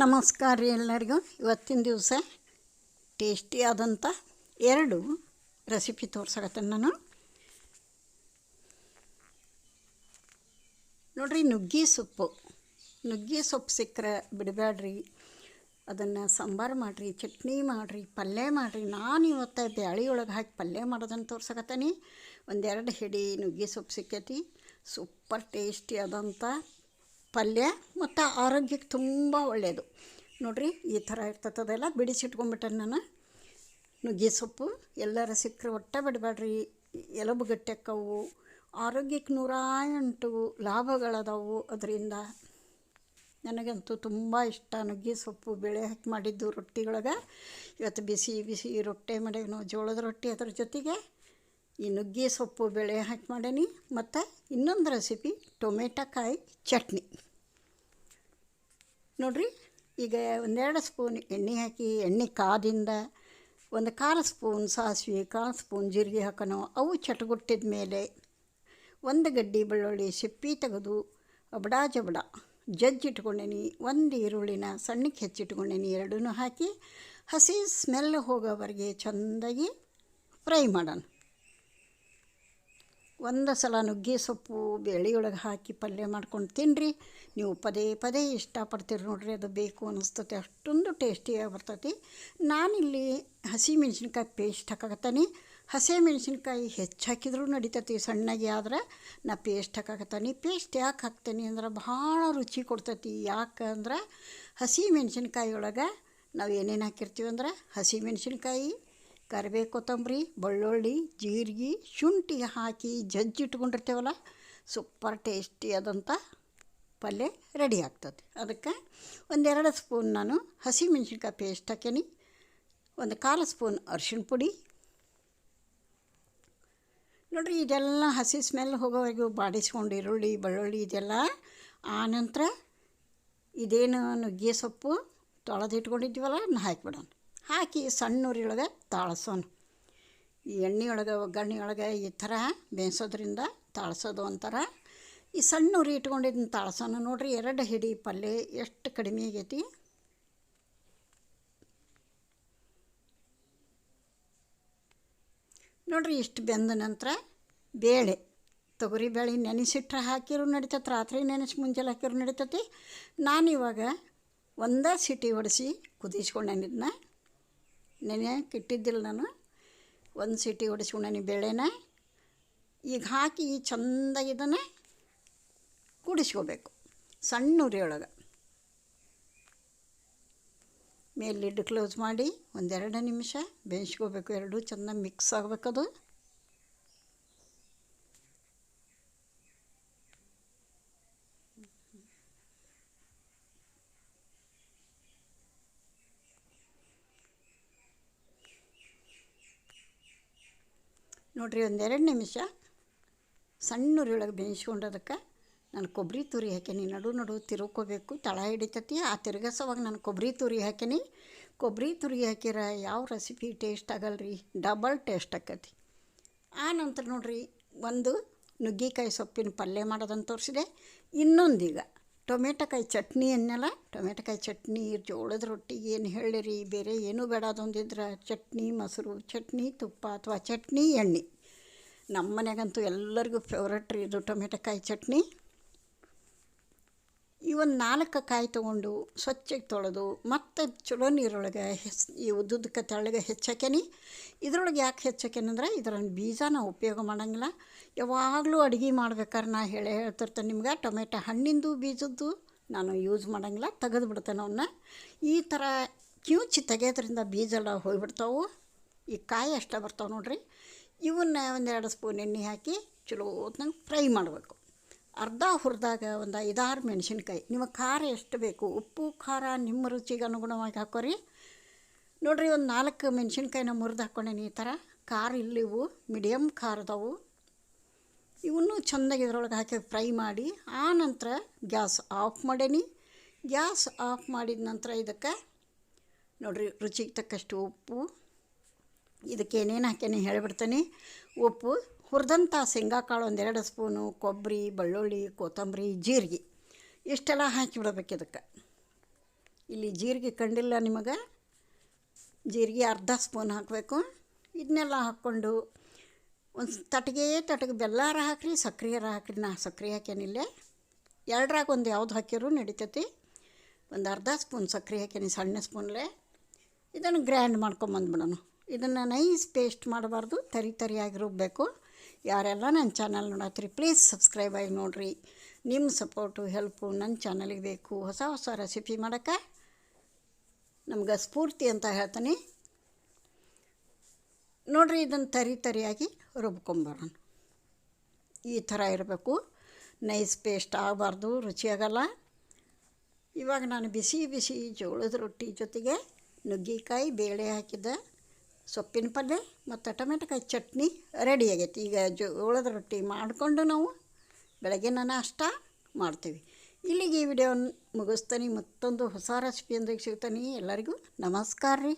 ನಮಸ್ಕಾರ ರೀ ಎಲ್ಲರಿಗೂ. ಇವತ್ತಿನ ದಿವಸ ಟೇಸ್ಟಿಯಾದಂಥ ಎರಡು ರೆಸಿಪಿ ತೋರ್ಸಕತ್ತೇನೆ ನಾನು. ನೋಡ್ರಿ, ನುಗ್ಗಿ ಸೊಪ್ಪು. ನುಗ್ಗಿ ಸೊಪ್ಪು ಸಿಕ್ಕರೆ ಬಿಡಬೇಡ್ರಿ ಅದನ್ನು ಸಾಂಬಾರು ಮಾಡಿರಿ, ಚಟ್ನಿ ಮಾಡಿರಿ, ಪಲ್ಯ ಮಾಡಿರಿ. ನಾನು ಇವತ್ತು ಬ್ಯಾಳಿ ಒಳಗೆ ಹಾಕಿ ಪಲ್ಯ ಮಾಡೋದನ್ನು ತೋರ್ಸಕತ್ತೀನಿ. ಒಂದೆರಡು ಹಿಡಿ ನುಗ್ಗಿ ಸೊಪ್ಪು ಸಿಕ್ಕೈತಿ. ಸೂಪರ್ ಟೇಸ್ಟಿ ಆದಂಥ ಪಲ್ಯ ಮತ್ತು ಆರೋಗ್ಯಕ್ಕೆ ತುಂಬ ಒಳ್ಳೆಯದು. ನೋಡಿರಿ, ಈ ಥರ ಇರ್ತದೆಲ್ಲ ಬಿಡಿಸಿಟ್ಕೊಂಬಿಟ್ಟೆ ನಾನು. ನುಗ್ಗೆ ಸೊಪ್ಪು, ಎಲ್ಲರ ಸಿಕ್ಕರೆ ಒಟ್ಟೆ ಬಿಡಬೇಡ್ರಿ. ಎಲಬು ಗಟ್ಟೆಕ್ಕವು ಆರೋಗ್ಯಕ್ಕೆ ನೂರ ಎಂಟು ಲಾಭಗಳದಾವು ಅದರಿಂದ. ನನಗಂತೂ ತುಂಬ ಇಷ್ಟ ನುಗ್ಗೆ ಸೊಪ್ಪು, ಬೇಳೆ ಹಾಕಿ ಮಾಡಿದ್ದು ರೊಟ್ಟಿಗಳಗೆ ಇವತ್ತು ಬಿಸಿ ಬಿಸಿ ರೊಟ್ಟಿ ಮಾಡೇನು ಜೋಳದ ರೊಟ್ಟಿ ಅದ್ರ ಜೊತೆಗೆ ಈ ನುಗ್ಗೆ ಸೊಪ್ಪು ಬೇಳೆ ಹಾಕಿ ಮಾಡೀನಿ, ಮತ್ತು ಇನ್ನೊಂದು ರೆಸಿಪಿ ಟೊಮೆಟೊಕಾಯಿ ಚಟ್ನಿ. ನೋಡಿರಿ, ಈಗ ಒಂದೆರಡು ಸ್ಪೂನ್ ಎಣ್ಣೆ ಹಾಕಿ, ಎಣ್ಣೆ ಕಾದಿಂದ ಒಂದು ಕಾಲು ಸ್ಪೂನ್ ಸಾಸಿವೆ, ಕಾಲು ಸ್ಪೂನ್ ಜೀರಿಗೆ ಹಾಕೋಣ ಅವು ಚಟಗುಟ್ಟಿದ ಮೇಲೆ ಒಂದು ಗಡ್ಡಿ ಬೆಳ್ಳುಳ್ಳಿ ಸಿಪ್ಪಿ ತೆಗೆದು ಅಬಡ ಜಬಡ ಜಜ್ಜಿಟ್ಕೊಂಡೇನಿ ಒಂದು ಈರುಳ್ಳಿನ ಸಣ್ಣಕ್ಕೆ ಹೆಚ್ಚಿಟ್ಕೊಂಡೇನಿ ಎರಡೂ ಹಾಕಿ ಹಸಿ ಸ್ಮೆಲ್ ಹೋಗೋವರೆಗೆ ಚೆಂದಾಗಿ ಫ್ರೈ ಮಾಡೋಣ. ಒಂದು ಸಲ ನುಗ್ಗೆ ಸೊಪ್ಪು ಬೇಳೆಯೊಳಗೆ ಹಾಕಿ ಪಲ್ಯ ಮಾಡ್ಕೊಂಡು ತಿನ್ನಿರಿ ನೀವು ಪದೇ ಪದೇ ಇಷ್ಟಪಡ್ತೀರಿ ನೋಡ್ರಿ, ಅದು ಬೇಕು ಅನ್ನಿಸ್ತತಿ, ಅಷ್ಟೊಂದು ಟೇಸ್ಟಿಯಾಗಿ ಬರ್ತೈತಿ. ನಾನಿಲ್ಲಿ ಹಸಿ ಮೆಣಸಿನ್ಕಾಯಿ ಪೇಸ್ಟ್ ಹಾಕಾಕತ್ತೀನಿ. ಹಸಿ ಮೆಣಸಿನ್ಕಾಯಿ ಹೆಚ್ಚು ಹಾಕಿದ್ರೂ ನಡಿತೈತಿ, ಸಣ್ಣಗೆ ಆದ್ರೆ ನಾ ಪೇಸ್ಟ್ ಹಾಕಾಕತ್ತೀನಿ. ಪೇಸ್ಟ್ ಯಾಕೆ ಹಾಕ್ತೀನಿ ಅಂದ್ರೆ ಭಾಳ ರುಚಿ ಕೊಡ್ತೈತಿ. ಯಾಕಂದ್ರೆ ಹಸಿ ಮೆಣಸಿನ್ಕಾಯಿ ಒಳಗೆ ನಾವು ಏನೇನು ಹಾಕಿರ್ತೀವಿ ಅಂದ್ರೆ ಹಸಿ ಮೆಣಸಿನ್ಕಾಯಿ ಕರಿಬೇವು ಕೊತ್ತಂಬರಿ, ಬೆಳ್ಳುಳ್ಳಿ, ಜೀರಿಗೆ, ಶುಂಠಿ ಹಾಕಿ ಜಜ್ಜಿಟ್ಕೊಂಡಿರ್ತೇವಲ್ಲ ಸೂಪರ್ ಟೇಸ್ಟಿ ಆದಂಥ ಪಲ್ಯ ರೆಡಿ ಆಗ್ತದೆ. ಅದಕ್ಕೆ ಒಂದೆರಡು ಸ್ಪೂನ್ ನಾನು ಹಸಿ ಮೆಣಸಿನ್ಕಾಯಿ ಪೇಸ್ಟ್ ಹಾಕೀನಿ. ಒಂದು ಕಾಲು ಸ್ಪೂನ್ ಅರ್ಶಿಣ ಪುಡಿ. ನೋಡಿರಿ, ಇದೆಲ್ಲ ಹಸಿ ಸ್ಮೆಲ್ ಹೋಗೋವರೆಗೂ ಬಾಡಿಸ್ಕೊಂಡು ಈರುಳ್ಳಿ, ಬೆಳ್ಳುಳ್ಳಿ ಇದೆಲ್ಲ ಆನಂತರ ಇದೇನು ನುಗ್ಗೆ ಸೊಪ್ಪು ತೊಳೆದಿಟ್ಕೊಂಡಿದ್ದೀವಲ್ಲ ಹಾಕಿಬಿಡೋಣ. ಹಾಕಿ ಸಣ್ಣೂರಿಯೊಳಗೆ ತಾಳ್ಸೋಣ ಈ ಎಣ್ಣೆ ಒಳಗೆ ಒಗ್ಗರಣೆ ಒಳಗೆ ಈ ಥರ ಬೇಯಿಸೋದ್ರಿಂದ ತಾಳ್ಸೋದು ಅಂತಾರೆ ಈ ಸಣ್ಣ ಉರಿ ಇಟ್ಕೊಂಡಿದ್ದನ್ನ ತಾಳ್ಸೋಣ ನೋಡಿರಿ, ಎರಡು ಹಿಡಿ ಪಲ್ಯ ಎಷ್ಟು ಕಡಿಮೆ ಆಗೈತಿ. ನೋಡಿರಿ, ಇಷ್ಟು ಬೆಂದ ನಂತರ ಬೇಳೆ. ತೊಗರಿ ಬೇಳೆ ನೆನೆಸಿಟ್ರೆ ಹಾಕಿರೂ ನಡಿತೈತೆ, ರಾತ್ರಿ ನೆನೆಸಿ ಮುಂಜಾನೆ ಹಾಕಿರೂ ನಡಿತೈತಿ. ನಾನಿವಾಗ ಒಂದೇ ಸಿಟಿ ಹೊಡೆಸಿ ಕುದಿಸ್ಕೊಂಡೇನಿದ್ನ ನೆನೆಯಕ್ಕೆ ಕಿಟ್ಟಿದ್ದಿಲ್ಲ ನಾನು. ಒಂದು ಸೀಟಿ ಹೊಡಿಸ್ಕೊಂಡೇನಿ ಬೇಳೆನ. ಈಗ ಹಾಕಿ ಚಂದ ಇದನ್ನು ಕುಡಿಸ್ಕೋಬೇಕು. ಸಣ್ಣ ಉರಿಯೊಳಗೆ. ಮೇಲೆ ಲಿಡ್ ಕ್ಲೋಸ್ ಮಾಡಿ ಒಂದೆರಡು ನಿಮಿಷ ಬೇಯಿಸ್ಕೋಬೇಕು. ಎರಡು ಚೆನ್ನಾಗಿ ಮಿಕ್ಸ್ ಆಗಬೇಕದು. ನೋಡಿರಿ, ಒಂದೆರಡು ನಿಮಿಷ. ಸಣ್ಣ ಉರಿಯೊಳಗೆ ಬೇಯಿಸ್ಕೊಂಡದಕ್ಕೆ ನಾನು ಕೊಬ್ಬರಿ ತುರಿ ಹಾಕೀನಿ ನಡು ನಡು ತಿರುಕೋಬೇಕು, ತಳ ಹಿಡಿತತಿ. ಆ ತಿರುಗಸವಾಗ ನಾನು ಕೊಬ್ಬರಿ ತುರಿ ಹಾಕೀನಿ ಕೊಬ್ಬರಿ ತುರಿ ಹಾಕಿರ ಯಾವ ರೆಸಿಪಿ ಟೇಸ್ಟ್ ಆಗಲ್ರಿ? ಡಬಲ್ ಟೇಸ್ಟ್ ಆಕತಿ. ಆ ನಂತರ ನೋಡಿರಿ, ಒಂದು ನುಗ್ಗಿಕಾಯಿ ಸೊಪ್ಪಿನ ಪಲ್ಯ ಮಾಡೋದನ್ನು ತೋರಿಸಿದೆ. ಇನ್ನೊಂದೀಗ. ಟೊಮೆಟೊಕಾಯಿ ಚಟ್ನಿ ಅನ್ನಲ್ಲ, ಟೊಮೆಟೊಕಾಯಿ ಚಟ್ನಿ, ಜೋಳದ ರೊಟ್ಟಿ, ಏನು ಹೇಳಿರಿ, ಬೇರೆ ಏನೂ ಬೇಡ ಅದೊಂದಿದ್ರೆ ಚಟ್ನಿ, ಮೊಸರು ಚಟ್ನಿ, ತುಪ್ಪ ಅಥವಾ ಚಟ್ನಿ, ಎಣ್ಣೆ. ನಮ್ಮ ಮನೆಗಂತೂ ಎಲ್ಲರಿಗೂ ಫೇವ್ರೆಟ್ ರೀ ಇದು ಟೊಮೆಟೊಕಾಯಿ ಚಟ್ನಿ. ಒಂದು ನಾಲ್ಕು ಕಾಯಿ ತೊಗೊಂಡು ಸ್ವಚ್ಛಗೆ ತೊಳೆದು ಮತ್ತು ಚಲೋ ನೀರೊಳಗೆ ಹೆಸ್, ಈ ಉದ್ದುದಕ್ಕೆ ತೆಳ್ಳಗೆ ಹೆಚ್ಚಾಕೇನಿ ಇದ್ರೊಳಗೆ ಯಾಕೆ ಹೆಚ್ಚಾಕೇನಂದ್ರೆ ಇದರ ಬೀಜ ನಾವು ಉಪಯೋಗ ಮಾಡೋಂಗಿಲ್ಲ. ಯಾವಾಗಲೂ ಅಡುಗೆ ಮಾಡ್ಬೇಕಾದ್ರೆ ನಾ ಹೇಳಿ ಹೇಳ್ತಿರ್ತೇನೆ ನಿಮ್ಗೆ, ಟೊಮೆಟೊ ಹಣ್ಣಿಂದು ಬೀಜದ್ದು ನಾನು ಯೂಸ್ ಮಾಡೋಂಗಿಲ್ಲ ತೆಗೆದು ಬಿಡ್ತೇನೆ ಅವನ್ನ ಈ ಥರ ಕಿವುಚಿ ತೆಗೆಯೋದ್ರಿಂದ ಬೀಜ ಎಲ್ಲ ಹೋಗಿಬಿಡ್ತಾವೆ. ಈ ಕಾಯಿ ಅಷ್ಟೇ ಬರ್ತಾವೆ ನೋಡಿರಿ. ಇವನ್ನ ಒಂದೆರಡು ಸ್ಪೂನ್ ಎಣ್ಣೆ ಹಾಕಿ ಚಲೋ ಫ್ರೈ ಮಾಡಬೇಕು. ಅರ್ಧ ಹುರಿದಾಗ ಒಂದು ಐದಾರು ಮೆಣಸಿನ್ಕಾಯಿ. ನಿಮಗೆ ಖಾರ ಎಷ್ಟು ಬೇಕು? ಉಪ್ಪು, ಖಾರ, ನಿಮ್ಮ ರುಚಿಗೆ ಅನುಗುಣವಾಗಿ ಹಾಕೋರಿ. ನೋಡಿರಿ ಒಂದು ನಾಲ್ಕು ಮೆಣಸಿನ್ಕಾಯಿನ ಮುರಿದು ಹಾಕ್ಕೊಂಡೇನಿ ಈ ಥರ ಖಾರ ಇಲ್ಲಿವು ಮೀಡಿಯಮ್ ಖಾರದವು ಇವನ್ನೂ ಚೆಂದಾಗಿ ಇದ್ರೊಳಗೆ ಹಾಕಿ ಫ್ರೈ ಮಾಡಿ, ಆ ನಂತರ ಗ್ಯಾಸ್ ಆಫ್ ಮಾಡೇನಿ. ಗ್ಯಾಸ್ ಆಫ್ ಮಾಡಿದ ನಂತರ ಇದಕ್ಕೆ ನೋಡಿರಿ ರುಚಿಗೆ ತಕ್ಕಷ್ಟು ಉಪ್ಪು. ಇದಕ್ಕೆ ಏನೇನು ಹಾಕ್ಯಾನೆ ಹೇಳಿಬಿಡ್ತೇನೆ. ಉಪ್ಪು ಹುರಿದಂಥ ಶೇಂಗಾಕಾಳು ಒಂದೆರಡು ಸ್ಪೂನು, ಕೊಬ್ಬರಿ, ಬೆಳ್ಳುಳ್ಳಿ, ಕೊತ್ತಂಬರಿ, ಜೀರಿಗೆ. ಇಷ್ಟೆಲ್ಲ ಹಾಕಿಬಿಡ್ಬೇಕು ಇದಕ್ಕೆ. ಇಲ್ಲಿ ಜೀರಿಗೆ ಕಂಡಿಲ್ಲ ನಿಮಗೆ? ಜೀರಿಗೆ ಅರ್ಧ ಸ್ಪೂನ್ ಹಾಕಬೇಕು. ಇದನ್ನೆಲ್ಲ ಹಾಕ್ಕೊಂಡು ಒಂದು ತಟಗೆ ತಟಗೆ ಬೆಲ್ಲಾರ ಹಾಕ್ರಿ ಅರ ಹಾಕ್ರಿ. ನಾ ಸಕ್ರೆ ಹಾಕ್ಯಾನಿಲ್ಲ ಎರಡರಾಗ ಒಂದು ಯಾವ್ದು ಹಾಕಿರೂ ನಡಿತೈತಿ? ಒಂದು ಅರ್ಧ ಸ್ಪೂನ್ ಸಕ್ರೆ ಹಾಕ್ಯಾನಿ ಸಣ್ಣ ಸ್ಪೂನ್ಲೆ ಇದನ್ನು ಗ್ರ್ಯಾಂಡ್ ಮಾಡ್ಕೊಂಬಂದ್ಬಿಡೋಣ. ಇದನ್ನು ನೈಸ್ ಪೇಸ್ಟ್ ಮಾಡಬಾರ್ದು, ತರಿ ತರಿಯಾಗಿ ರುಬ್ಬಬೇಕು ಯಾರೆಲ್ಲ ನನ್ನ ಚಾನಲ್ ನೋಡತ್ರಿ ಪ್ಲೀಸ್ ಸಬ್ಸ್ಕ್ರೈಬ್ ಆಗಿ ನೋಡಿರಿ. ನಿಮ್ಮ ಸಪೋರ್ಟು ಹೆಲ್ಪು ನನ್ನ ಚಾನಲಿಗೆ ಬೇಕು. ಹೊಸ ಹೊಸ ರೆಸಿಪಿ ಮಾಡೋಕ್ಕೆ ನಮ್ಗೆ ಸ್ಫೂರ್ತಿ ಅಂತ ಹೇಳ್ತೀನಿ. ನೋಡಿರಿ ಇದನ್ನು ತರಿ ತರಿಯಾಗಿ ರುಬ್ಕೊಂಬರೋಣ. ಈ ಥರ ಇರಬೇಕು. ನೈಸ್ ಪೇಸ್ಟ್ ಆಗಬಾರ್ದು ರುಚಿಯಾಗಲ್ಲ ಇವಾಗ ನಾನು ಬಿಸಿ ಬಿಸಿ ಜೋಳದ ರೊಟ್ಟಿ ಜೊತೆಗೆ ನುಗ್ಗಿಕಾಯಿ, ಬೇಳೆ ಹಾಕಿದ್ದ. ಸೊಪ್ಪಿನ ಪಲ್ಯ ಮತ್ತು ಟೊಮೆಟೊಕಾಯಿ ಚಟ್ನಿ ರೆಡಿ ಆಗೈತಿ. ಈಗ ಜೋಳದ ರೊಟ್ಟಿ ಮಾಡಿಕೊಂಡು ನಾವು ಬೆಳಗಿನ ನಾಷ್ಟ ಮಾಡ್ತೀವಿ. ಇಲ್ಲಿಗೆ ಈ ವಿಡಿಯೋ ಮುಗಿಸ್ತೀನಿ. ಮತ್ತೊಂದು ಹೊಸ ರೆಸಿಪಿಯೊಂದಿಗೆ ಸಿಗ್ತೀನಿ. ಎಲ್ಲರಿಗೂ ನಮಸ್ಕಾರ ರೀ.